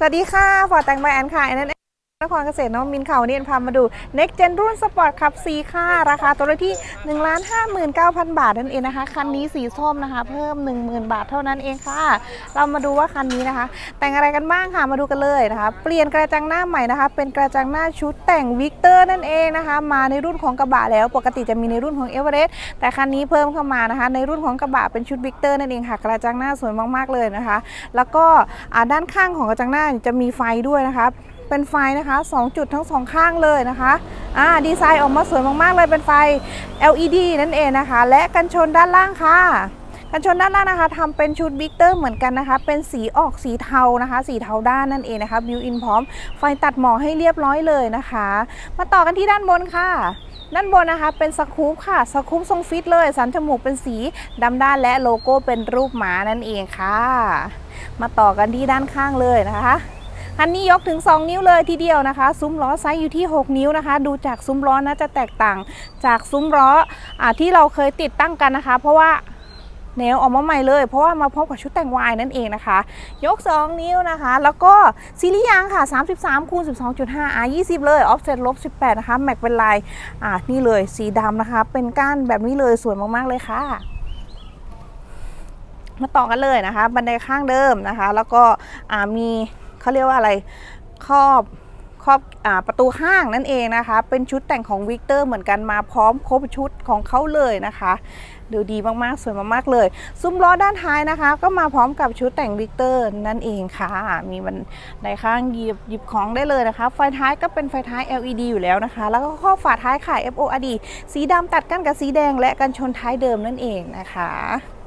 สวัสดีค่ะฟอร์ดแตงใบแอนค่ะแอน นครเกษตรน้องมินเขาวันนี่พามาดู Next Gen รุ่นสปอร์ตขับ C ค่ะราคาตัวละที่ 1 5 9 0 0 0 บาทนั่นเองนะคะ คันนี้สีส้มนะคะ เพิ่ม 10,000 บาทเท่านั้นเองค่ะ เรามาดูว่าคันนี้นะคะ แต่งอะไรกันบ้างค่ะมาดูกันเลยนะคะ เปลี่ยนกระจังหน้าใหม่นะคะ เป็นกระจังหน้าชุดแต่งวิกเตอร์นั่นเองนะคะ มาในรุ่นของกระบะแล้วปกติจะมีในรุ่นของเอเวอเรสต์แต่คันนี้เพิ่มเข้ามานะคะ ในรุ่นของกระบะเป็นชุดวิกเตอร์นั่นเองค่ะ กระจังหน้าสวยมากๆเลยนะคะ แล้วก็ด้านข้างของกระจังหน้าจะมีไฟด้วยนะคะ เป็นไฟนะคะ 2 จุดทั้งสองข้างเลยนะคะอ่าดีไซน์ออกมาสวยมากๆเลยเป็นไฟ LED นั่นเองนะคะ และกันชนด้านล่างค่ะกันชนด้านล่างนะคะทำเป็นชุดบิ๊กเตอร์เหมือนกันนะคะ เป็นสีออกสีเทานะคะ สีเทาด้านนั่นเองนะคะบิวอินพร้อมไฟตัดหมอกให้เรียบร้อยเลยนะคะ มาต่อกันที่ด้านบนค่ะด้านบนนะคะเป็นสกู๊ปค่ะสกู๊ปทรงฟิตเลย สันจมูกเป็นสีดำด้านและโลโก้เป็นรูปหมานั่นเองค่ะ มาต่อกันที่ด้านข้างเลยนะคะ อันนี้ยกถึง 2 นิ้วเลยทีเดียวนะคะ ซุ้มล้อไซส์อยู่ที่ 6 นิ้วนะคะ ดูจากซุ้มล้อน่าจะแตกต่างจากซุ้มล้ออที่เราเคยติดตั้งกันนะคะ เพราะว่าแนวออกมาใหม่เลย เพราะว่ามาพร้อมกับชุดแต่งวายนั่นเองนะคะ ยก 2 นิ้วนะคะ แล้วก็ซีรีส์ยางค่ะ 33คูณ12.5 R 20 เลย ออฟเซ็ตลบ 18 นะคะ แม็กเป็นลายอ่านี่เลยสีดำนะคะ เป็นก้านแบบนี้เลยสวยมาก ๆ เลยค่ะ มาต่อกันเลยนะคะ บันไดข้างเดิมนะคะ แล้วก็มี เขาเรียกว่าอะไรครอบครอบอประตูข้างนั่นเองนะคะ เป็นชุดแต่งของวิกเตอร์เหมือนกันมาพร้อมครบชุดของเขาเลยนะคะ ดูดีมากๆ สวยมากๆเลย ซุ้มล้อด้านท้ายนะคะ ก็มาพร้อมกับชุดแต่งวิกเตอร์นั่นเองค่ะ มีบันไดข้างหยิบหยิบของได้เลยนะคะ ไฟท้ายก็เป็นไฟท้าย LED อยู่แล้วนะคะ แล้วก็ข้อฝาท้ายขาย FORD สีดำตัดกันกับสีแดงและกันชนท้ายเดิมนั่นเองนะคะ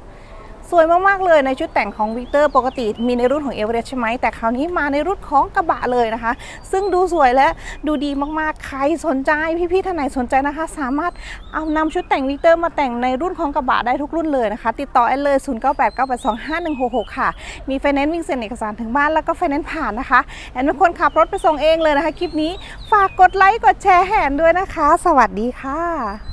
สวยมากๆเลยในชุดแต่งของวิกเตอร์ปกติมีในรุ่นของเอเวอเรสต์ใช่ไหมแต่คราวนี้มาในรุ่นของกระบะเลยนะคะ ซึ่งดูสวยและดูดีมากๆ ใครสนใจพี่ๆท่านไหนสนใจนะคะ สามารถเอานำชุดแต่งวิกเตอร์มาแต่งในรุ่นของกระบะได้ทุกรุ่นเลยนะคะ ติดต่อแอนเลย 0 9 8 9 8 2 5 1 6 6 ค่ะ มีไฟแนนซ์วิ่งเซ็นเอกสารถึงบ้านแล้วก็ไฟแนนซ์ผ่านนะคะแอนเป็นคนขับรถไปส่งเองเลยนะคะคลิปนี้ฝากกดไลค์กดแชร์แหนด้วยนะคะ สวัสดีค่ะ